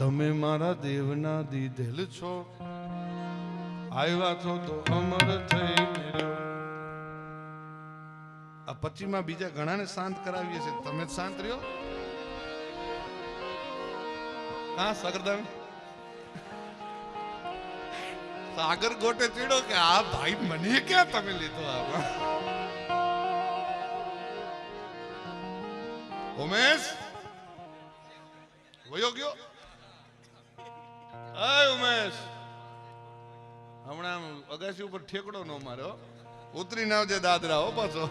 તમે મારા દેવના દીધેલ છો. આવ્યા છો તો અમર થઈ. આ પચીમાં બીજા ઘણાને શાંત કરાવીએ છીએ. તમે જ શાંત રહ્યો? હા સગરદાન સાગર ગોટે ચીડો કે, આ ભાઈ મને ક્યાં તમે લીધો આમાં? ઉમેશ, વયો ગયો? અય ઉમેશ. ઉતરી ના આવજે દાદરા હો પાછો.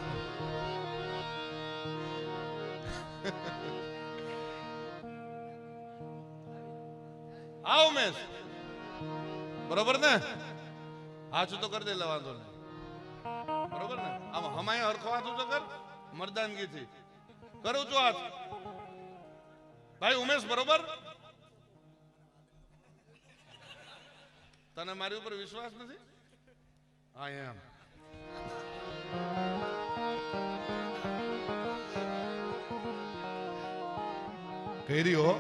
આવ ઉમેશ. બરોબર ને? હાચું તો કરી દે વાંધો નહીં. બરોબર ને? આમ હમાય હરખો હાથું તો કર. મરદાનગીથી. કરું છું હાથ. ભાઈ ઉમેશ, બરોબર? તને મારી ઉપર વિશ્વાસ નથી? આઈ એમ કહી હો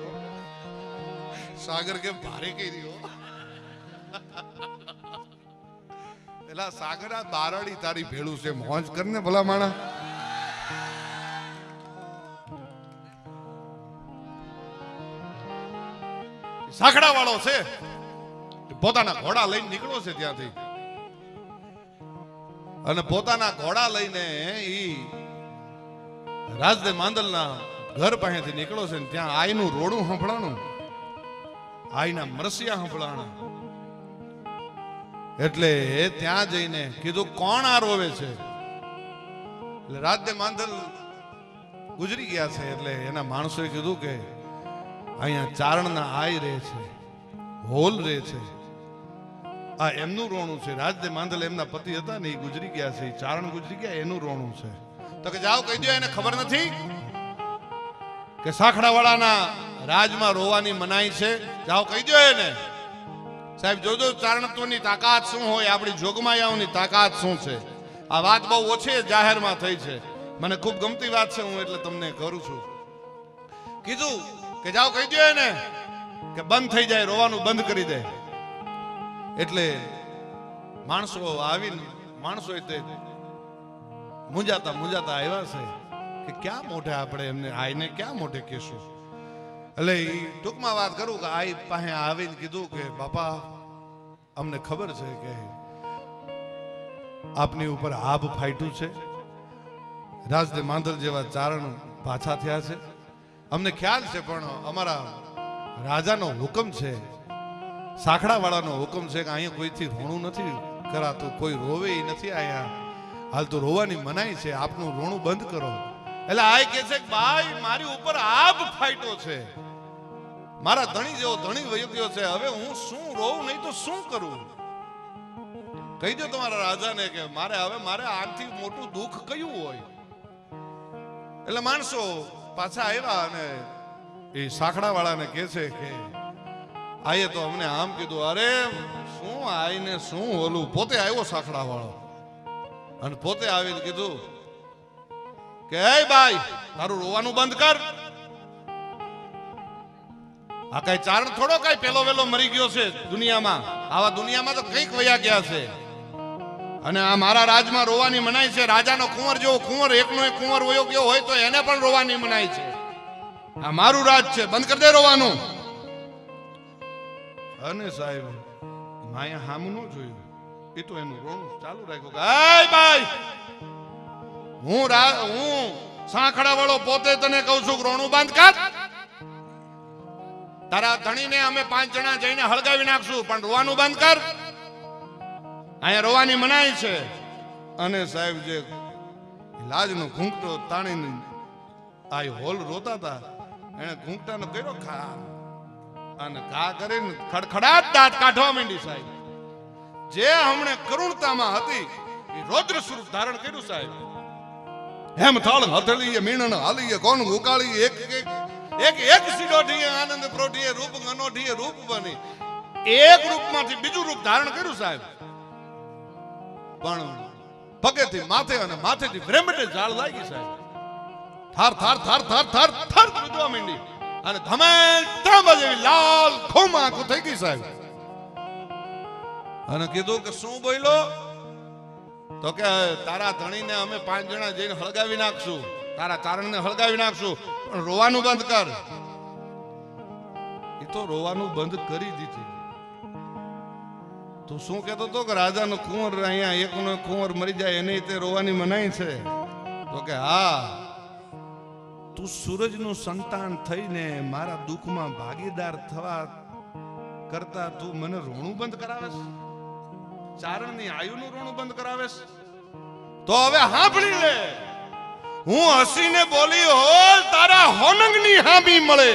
સાગર કે ભારે કહી હો પેલા સાગર આ બારડી તારી ભેળું છે, મોજ કરને ભલા માણા. સાખડા વાળો છે. પોતાના ઘોડા લઈને નીકળ્યો છે ત્યાંથી. અને પોતાના ઘોડા લઈને ઈ રાજદે માંદલના ઘર પાસેથી નીકળ્યો છે ને ત્યાં આઈનું રોડું સંભળાણું. આઈના મરસિયા સંભળાણા. એટલે ત્યાં જઈને કીધું, કોણ આ રોવે છે? એટલે રાજદે માંદલ ગુજરી ગયા છે એટલે એના માણસોએ કીધું કે, અહીંયા ચારણના આય રહે છે, હોલ રહે છે. આ એમનું રોણું છે. રાજદે માંદલ એમના પતિ હતા ને એ ગુજરી ગયા છે. ચારણ ગુજરી ગયા, એનું રોણું છે. તો કે જાઓ કહી દો, એને ખબર નથી કે સાખડાવાળાના રાજમાં રોવાની મનાઈ છે? જાઓ કહી દો એને. સાહેબ, જોજો ચારણત્વની તાકાત શું હોય, આપણી જોગમાયાઓની તાકાત શું છે? આ વાત બહુ ઓછી જાહેરમાં થઈ છે. મને ખૂબ ગમતી વાત છે, હું એટલે તમને કરું છું. કીધું કે જાઓ કહી દો એને કે બંધ થઈ જાય, રોવાનું બંધ કરી દે. એટલે માણસો આવીને, માણસો તે મુંજાતા મુંજાતા આવ્યા છે કે ક્યાં મોઢે આપણે એમને આઈને ક્યાં મોઢે કહેશું? એટલે એ ટૂંકમાં વાત કરું કે આઈ પાસે આવીને કીધું કે, બાપા, અમને ખબર છે કે આપની ઉપર આબ ફાટ્યું છે. રાજદે માંદલ જેવા ચારણ પાછા થયા છે. અમને ખ્યાલ છે પણ અમારા રાજાનો હુકમ છે સાખડાવાળાનો હુકમ છે કે અહીંયા કોઈથી રોણું નથી કરાતું, કોઈ રોવે નથી અહીંયા. હાલ તો રોવાની મનાઈ છે, આપનું રોણું બંધ કરો. એટલે આ કે છે ભાઈ, મારી ઉપર આપ ફાઈટો છે. મારા ધણી જેવો ધણી વૈદ્યો છે, હવે હું શું રોવું નહીં તો શું કરું? કહી દો તમારા રાજાને કે મારે હવે મારે આથી મોટું દુઃખ કયું હોય? એટલે માણસો પાછા આવ્યા અને એ સાખડા વાળાને કહે છે કે આઈએ તો અમને આમ કીધું, અરે, શું આઈને શું ઓલું? પોતે આવ્યો સાખડા વાળો અને પોતે આવીને કીધું કે ભાઈ તારું રોવાનું બંધ કર. આ કઈ ચારણ થોડો કઈ પેલો વેલો મરી ગયો છે દુનિયામાં. આવા દુનિયામાં તો કંઈક વયા ગયા છે. અને આ મારા રાજમાં રોવાની મનાય છે. રાજાનો કુંવર જેવો કુંવર, એકનો એક કુંવર વયો ગયો હોય તો એને પણ રોવાની મનાય છે. આ મારું રાજ છે. બંધ કરી દે રોવાનું. અને સાહેબ, માયા હામું જોયું. એ તો એનું રોણું ચાલુ રાખ્યું કે ભાઈ, હું હું સાંખડા વાળો પોતે તને કહું છું રોણું બંધ કર તારા ધણીને અમે પાંચ જણા જઈને હળગાવી નાખશું, પણ રોવાનું બંધ કર. અહીંયા રોવાની મનાય છે. અને સાહેબ જે લાજનો ઘૂંઘટો તાણીને આ હોલ રોતા હતા એને ઘૂંઘટાનો કર્યો ખા અને ઘા કરીને ખડખડાટ દાંત કાઢવા માંડી સાહેબ. જે હમણે કરુણતામાં હતી, એ રૌદ્ર સ્વરૂપ ધારણ કર્યું સાહેબ. હેમ થાળ હથળીએ મીણન હાલીએ, કોણ ઉકાળી એક એક એક સીડોઢીએ આનંદ પ્રોઢીએ, રૂપ અનોઢીએ રૂપ બની. એક રૂપમાંથી બીજું રૂપ ધારણ કર્યું સાહેબ. પણ પગેથી માથે અને માથેથી બ્રેમટે ઝાડ લાગી સાહેબ. થાર થાર થાર થાર થાર અને ધમેલ ત્રાંબા જેવી લાલ ખોમ આંખો થઈ ગઈ સાહેબ. અને કીધું કે શું બોલ્યો? તો કે, તારા ધણીને અમે પાંચ જણા જઈને હળગાવી નાખશું. તારા કારણને હળગાવી નાખશું. પણ રોવાનું બંધ કર. એ તો રોવાનું બંધ કરી દીધું. તું શું કહેતો હતો કે, રાજાનો કુંવર અહીંયા એકનો નો કુંવર મરી જાય, એને તે રોવાની મનાઈ છે. તો કે, હા. તું સૂરજનું સંતાન થઈને મારા દુઃખમાં ભાગીદાર થવા કરતા તું મને રોણું બંધ કરાવેશ? ચારણની આયુનું રોણું બંધ કરાવેશ? તો હવે સાંભળી લે. હું હસીને બોલી, હોલ તારા હોનંગની હામી મળે.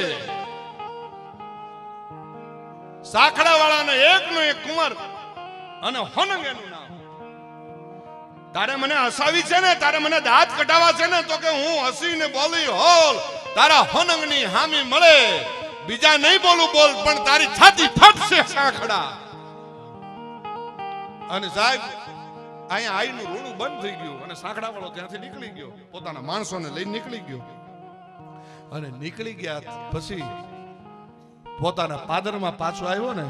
સાખડા વાળાને એકનો એક કુંવર અને હોનંગ એનું નામ. તારે મને હસાવી છે ને, તારે મને દાંત કઢાવા છે ને, તો કે હું હસીને બોલી હોલ. તારા હોનંગની હામી મળે. બીજા નહીં બોલું બોલ, પણ તારી છાતી ફટશે સાંખડા અને સાહેબ, અહીંયા આઈનું રોણું બંધ થઈ ગયું અને સાંખડા વાળો ત્યાંથી નીકળી ગયો. પોતાના માણસોને લઈને નીકળી ગયો. અને નીકળી ગયા પછી પોતાના પાદરમાં પાછો આવ્યો ને,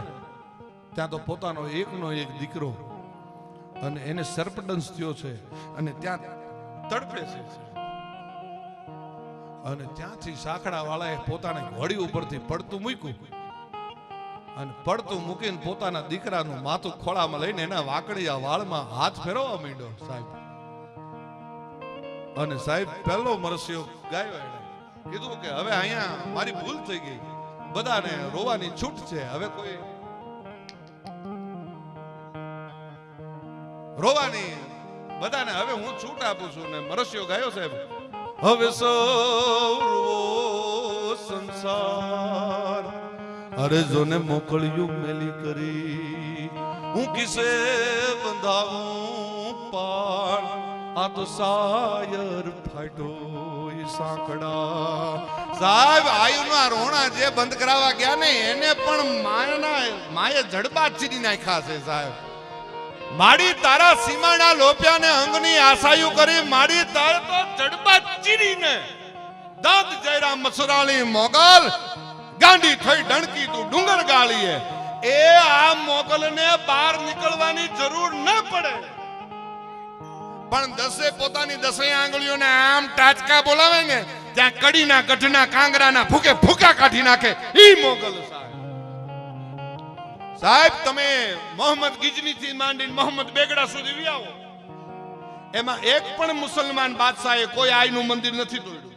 ત્યાં તો પોતાનો એકનો એક દીકરો અને એને સર્પડન્સ થયો છે. અને ત્યાં તડપે છે. અને ત્યાંથી સાંકડા વાળાએ પોતાને ઘોડી ઉપરથી પડતું મૂક્યું. અને પડતું મૂકીને પોતાના દીકરાનું માથું ખોળામાં લઈને એના વાકડિયા વાળમાં હાથ ફેરવવા માંડ્યો સાહેબ. અને સાહેબ પહેલો મરસ્યો ગાયો એને કીધું કે હવે અહીંયા મારી ભૂલ થઈ ગઈ. બધાને રોવાની છૂટ છે. હવે કોઈ રોવાની. બધાને હવે હું છૂટ આપું છું ને મરસ્યો ગાયો સાહેબ. હવે સૌરવો સંસાર. અરે જોને મોકળ્યું મેલી કરી. હું કિસે બંધાવું પાળ. આ તો સાયર ફાટો સાંકડા. સાહેબ, આયુના રોણા જે બંધ કરાવવા ગયા ને, એને પણ માયના માયે જડબા ચીરી નાખ્યા છે સાહેબ. માડી તારા સીમાના લોપિયાને અંગની આશાયુ કરી માડી તાર તો જડબા ચીરીને દાંત જયરામ મસુરાલી મોગલ, ગાંડી થઈ ડણકી તું ડુંગર ગાળીએ. એ આ મોગલને બહાર નીકળવાની જરૂર ન પડે. પણ દસે પોતાની દસે આંગળીઓને આમ ટાચકા બોલાવે ને, ત્યાં કડીના ગઢના કાંગરાના ફૂકે ફૂકા કાઢી નાખે ઈ મોગલ સાહેબ. સાહેબ, તમે મોહમ્મદ ગિજની થી માંડીને મોહમ્મદ બેગડા સુધી વ્યાવો. એમાં એક પણ મુસલમાન બાદશાહે કોઈ આઈનું મંદિર નથી તોડ્યું.